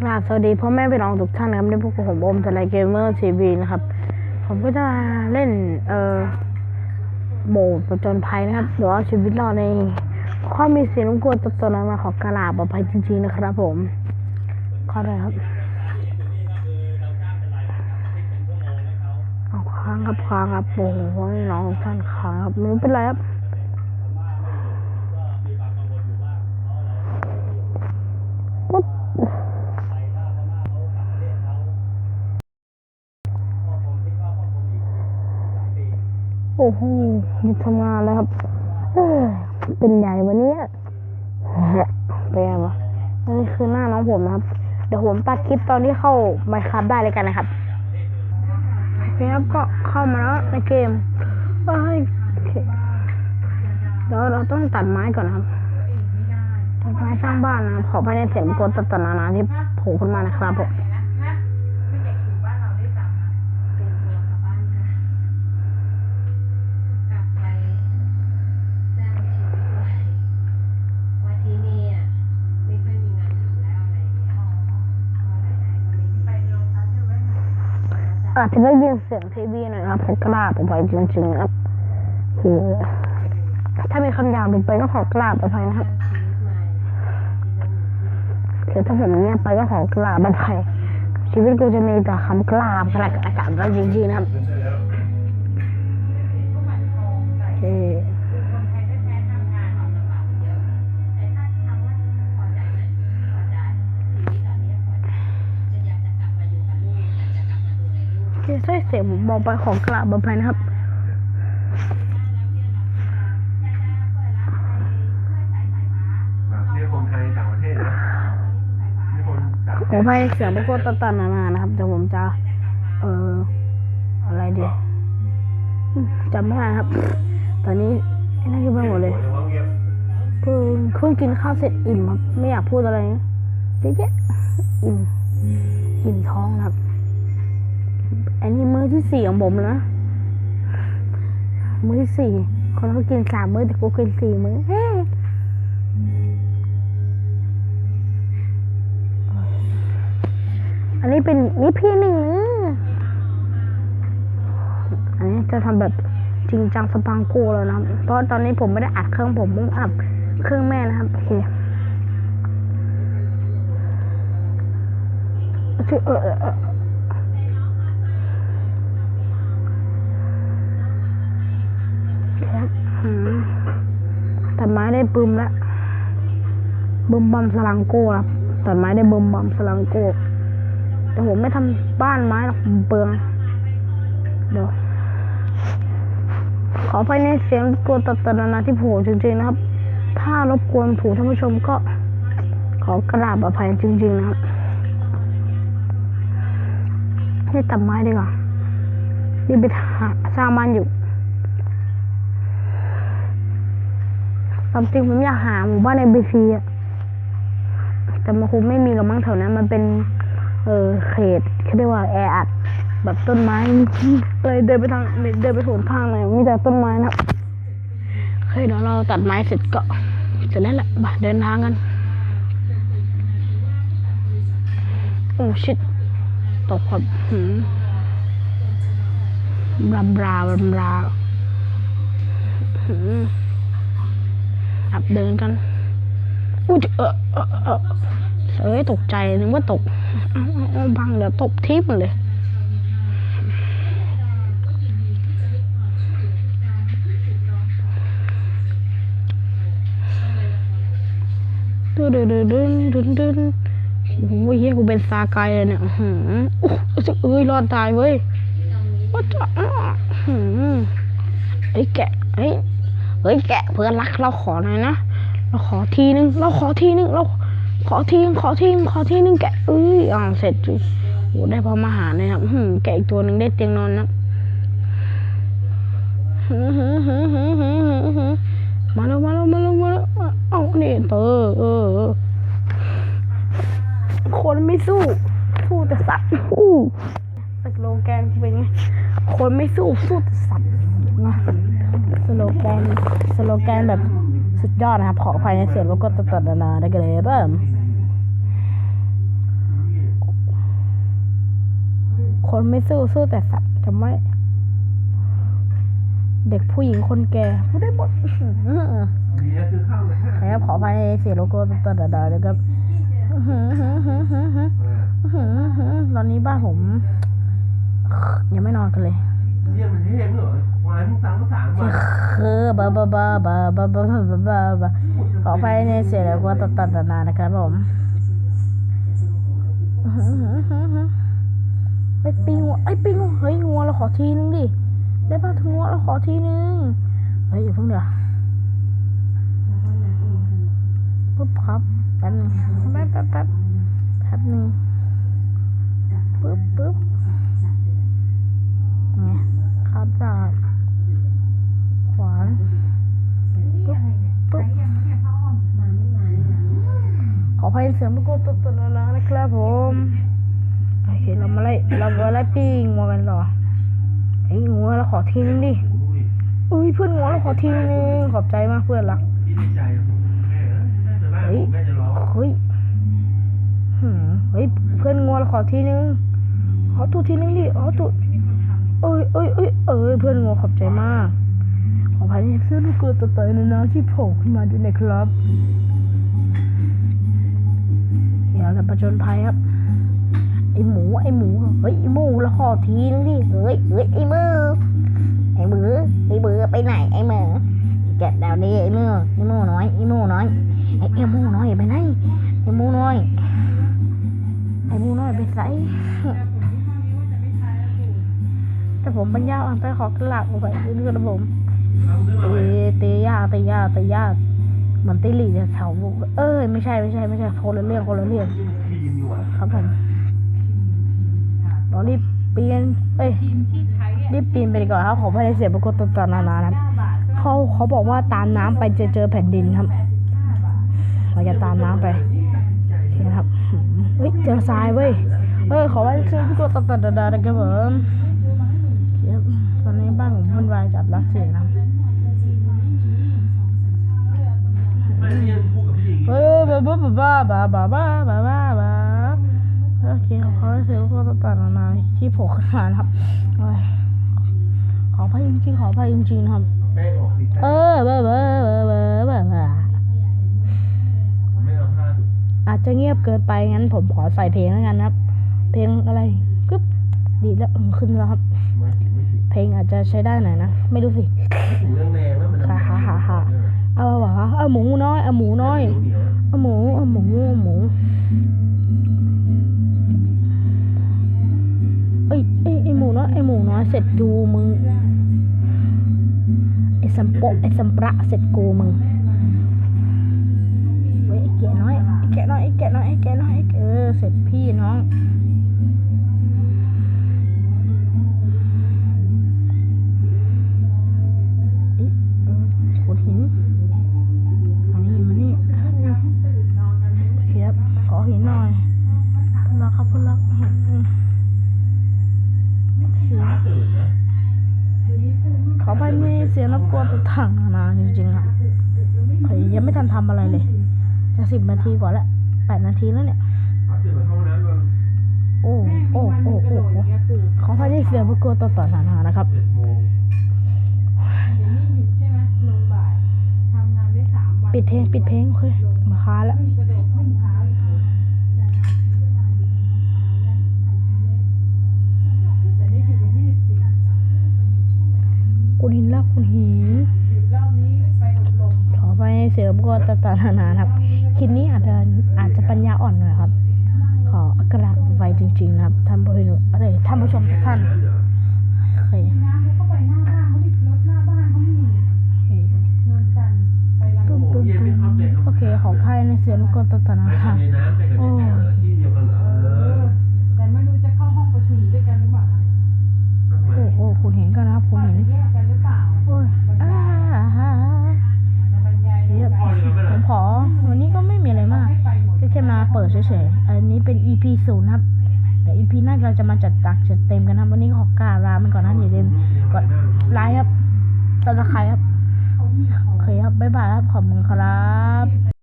กราบสวัสดีพ่อแม่พี่น้องทุกท่านนะครับในพวกผมโอมทลายเกมเมอร์ทีวีนะครับ ผมก็จะเล่นเอ่อโบสถ์ประจนภัยนะครับหรือว่าชีวิตรอดในความมีเสียงรบกวนตัวตนมาของกระลาบอภัยจริงๆนะครับ ผมขอได้ครับเอาค้างครับค้างครับโอ้โหน้องทุกท่านค้างครับไม่เป็นไรครับ โอ้โหหยุดทำงานแล้วครับเอ้ยเป็นใหญ่วันนี้เป็นไงวะนี่คือหน้าน้องผมนะครับ เดี๋ยวผมตัดคลิปตอนที่เข้าไมค์ครับได้เลยกันนะครับโอเคครับก็เข้ามาแล้วในเกมเอ้ยโอเคเดี๋ยวเราต้องตัดไม้ก่อนนะครับต้นไม้สร้างบ้านนะครับขอภายในเสียงกดตัดตนานาที่โผล่ขึ้นมานะครับผม อาจจะได้ยินเสียงทีวีหน่อยนะครับผมกล้าบอภัยจริงๆนะครับคือถ้ามีคำหยาบลงไปก็ขอกราบอภัยนะครับคือถ้าผมเงียบไปก็ขอกราบอภัยชีวิตกูจะมีแต่คำกราบกระอากาศแล้วจริงๆนะครับ ใช่เสียงผมบอกไปขอกราบอภัยนะครับแบบนี่คนไทยต่างประเทศนะนี่คนต่างประขเทอศอภัยเสียงพวกตันๆนานานะครับเดี๋ยวผมจะ เอ่อ อะไรดีอืมจำไม่ได้ครับ ตอนนี้ไอ้นั่นก็ไปหมดเลยเพิ่งเพิ่งกินข้าวเสร็จอิ่มครับ ไม่อยากพูดอะไรนะเจ๊ะๆอิ่ม อิ่มท้องครับ อันนี้มื้อที่สี่ของผมนะ มื้อที่สี่คนเขากินสามมื้อแต่กูกินสี่มื้อเฮ้อันนี้เป็นอีพีหนึ่งอันนี้จะทำแบบจริงจังสปังโกแล้วนะ เพราะตอนนี้ผมไม่ได้อัดเครื่องผมผมอัดเครื่องแม่นะครับ โอเคเออ ตัดไม้ได้บึมแล้วบึมบัมสลังโก้ครับตัดไม้ได้บึมบัมสลังโก้แต่ผมไม่ทำบ้านไม้หรอกเปลืองเดี๋ยวขอไปในเสียงรบกวนตัดตนานาที่โผล่จริงๆนะครับ ถ้ารบกวนผู้ท่านผู้ชมก็ ขอกราบอภัยจริง ๆ นะครับให้ตัดไม้ดีกว่านี่ไปหาสร้างบ้านอยู่ ความจริงผมอยากหาหมู่บ้านในบีซีอะแต่มันคงไม่มีหรอกมั้งแถวนั้น มันเป็น เออเขตเขาเรียกว่าแออัดแบบต้นไม้เลยเดินไปทางเดินไปสวนทางเลยมีแต่ต้นไม้นะเคเดี๋ยวเราตัดไม้เสร็จก็เสร็จแล้วแหละมาเดินทางกันโอ้ชิดตกแบบหืมบลาบลาบลาบลาหืม ขับเดินกันอุ้ยเออเออเออเอ้ยตกใจนึกว่าตกเอาบังเดี๋ยวตบทิพย์เลยดื้อดื้อดื้อดื้อดื้อดื้อโอ้โหเฮียกูเป็นซาไกเลยเนี่ยหือโอ้เอ้ยรอดตายเว้ยว่าจะอื้อหือไอ้แกะเฮ้ เฮ้ยแกะเพื่อนรักเราขอหน่อยนะเราขอทีนึงเราขอทีนึงเราขอทีนึงขอทีนึงขอทีนึงแกะเอ้ยอ่าเสร็จจุโอ้ได้พอมาหารเลยครับหือแกะอีกตัวหนึ่งได้เตียงนอนนะมาแล้วมาแล้วมาแล้วมาแล้วเอาเนี่ยเออเออคนไม่สู้ สู้แต่สัตว์อู้สโลแกนเป็นไงคนไม่สู้สู้แต่สัตว์ โลแกนสโลแกนแบบสุดยอดนะครับ ขอภัยในเสียงแล้วก็ตัดๆนานาได้กันเลยเบิ่มคนไม่สู้สู้แต่สัตว์จำไว้เด็กผู้หญิงคนแก่พูดได้หมดดีนะซื้วมาห้านะครับขอภัยในเสียงโลโก้ตัดๆๆนะครับตอนนี้บ้านผม ยังไม่นอนกันเลย เรียกมันแห้งเหรอวายมึงสั่งก็สามวัน คือบาบาบาบาบาบาบาบาบาบาขออภัยในเสียงโลโก้ตัดๆๆนานะครับผมไอ้ปิงวะไอ้ปิงวะเฮ้ยงัวเราขอทีนึงดิ ได้ป่ะถึงงัวเราขอทีนึง เฮ้ยอย่าเพิ่งเดี๋ยวปุ๊บครับแป๊บนึงแป๊บแป๊บแป๊บแป๊บนึงปุ๊บปุ๊บ ครับจากขวานปุ๊บปุ๊บขออภัยเสียงไม่กดตุดๆแล้วนะครับผมโอเคเรามาไล่เรามาไล่ปิ้งงัวกันต่อไอ้งัวเราขอทีนึงดิอุ้ยเพื่อนงัวเราขอทีนึงขอบใจมากเพื่อนรักคิดในใจผมแม่นะแม่จะไล่ผมแม่จะร้องเฮ้ยเฮ้ยเพื่อนงัวเราขอทีนึงขอตูดทีนึงดิขอตูเอ้ยเอ้ย เอ้ยเพื่อนงัวขอบใจมาก ขอพายเสื้อลูกเกลือตัวเตยนะนะที่โผล่ขึ้นมาด้วยนะครับเดี๋ยวเราประจนภัยครับ ไอหมูไอหมูเฮ้ยไอหมูเราขอทีนึงดิเฮ้ยเฮ้ยไอมือไอมือไอมือไปไหนไอมือแกะดาวนี้ไอมือไอหมูน้อยไอหมูน้อยไอไอหมูน้อยไปไหนไอหมูน้อยไอหมูน้อยไปใส่ แต่ผมปัญญาอ่อนไปขอกระลักลงไปนี่คือผมเอาซื้อมเตไหมเตยาเตยาเตยาเหมือนตีหลีแถวเอ้ยไม่ใช่ไม่ใช่ไม่ใช่คนละเรื่องคนละเรื่องครับผมเรารีบเปลี่ยนเอ้ยรีบปีนไปดีกว่อนครับขอไม่ได้เสียประกฏต่างๆนานานะเขาเขาบอกว่าตามน้ำไปจะเจอแผ่นดินครับ เราจะตามน้ำไปคนะครับเฮ้ยเจอทรายเว้ยเอ้ยขอไว้เชื่อประกฏต่างๆนานานะครับผมโอเคครับตอนนี้บ้านผมวุ่นวายจัดรักเสียนะครับแม่เรียนพูดกับพี่หญิงเฮ้ยบ้าบ้าบ้าบ้าบ้าบ้าบ้าบ้าบ้าโอเคขอให้เสียงพวกต่างๆนานาที่โผล่ขึ้นมานะครับโอ้ยขออภัยจริงๆขออภัยจริงๆนะครับแม่ออกติดเออเบ้อเบ้อเบ้อเบ้อเบ้อเบ้อไม่เอาผ้าดูอาจจะเงียบเกินไปงั้นผมขอใส่เพลงแล้วกันนะครับ เพลงอะไรกึ๊บดีแล้วอืม ขึ้นแล้วครับไม่ถึงไม่ถึงเพลงอาจจะใช้ได้หน่อยนะ ไม่รู้สิถึงเรื่องแรงแล้วมันฮ่าฮ่าฮ่าฮ่าเอาวะเอาหมูน้อยเอาหมูน้อยเหนียวเอาหมูเอาหมูเอาหมูเอ้ยเอ้ยไอหมูน้อยไอหมูน้อยเสร็จดูมึงไอสัมโปะไอสัมประเสร็จกูมึงเฮ้ยไอแกะน้อยไอแกะน้อยไอแกะน้อยไอแกะน้อยไอ้แกะเออเสร็จพี่น้อง จริงๆอะเฮ้ยยังไม่ทันทำอะไรเลย จะสิบนาทีกว่าแล้วแปดนาทีแล้วเนี่ยเขาตื่นมาเข้าห้องน้ำก่อนโอ้โอ้โอ้โอ้โอ้ขอไปที่เสียงรบกวนตัวต่อนานานะครับเจ็ดโมงปิดเพลงปิดเพลงโอเคมาค้าแล้วคุณหินแล้วคุณหิน ขอไปเสียงรบกวน ต่างๆนานานะครับ คลิปนี้อาจจะอาจจะปัญญาอ่อนหน่อยครับ ขอกราบไปจริงๆนะครับท่านผู้ชมท่านผู้ชมทุกท่าน เฉยๆ อันนี้เป็น EP ศูนย์ครับ แต่ EP หน้าเราจะมาจัดตักจัดเต็มกันครับวันนี้ขอกราลามันก่อนนะอย่าลืมกดไลค์ครับตัดสไครต์ครับ โอเคครับ บ๊ายบายครับ ขอบคุณครับ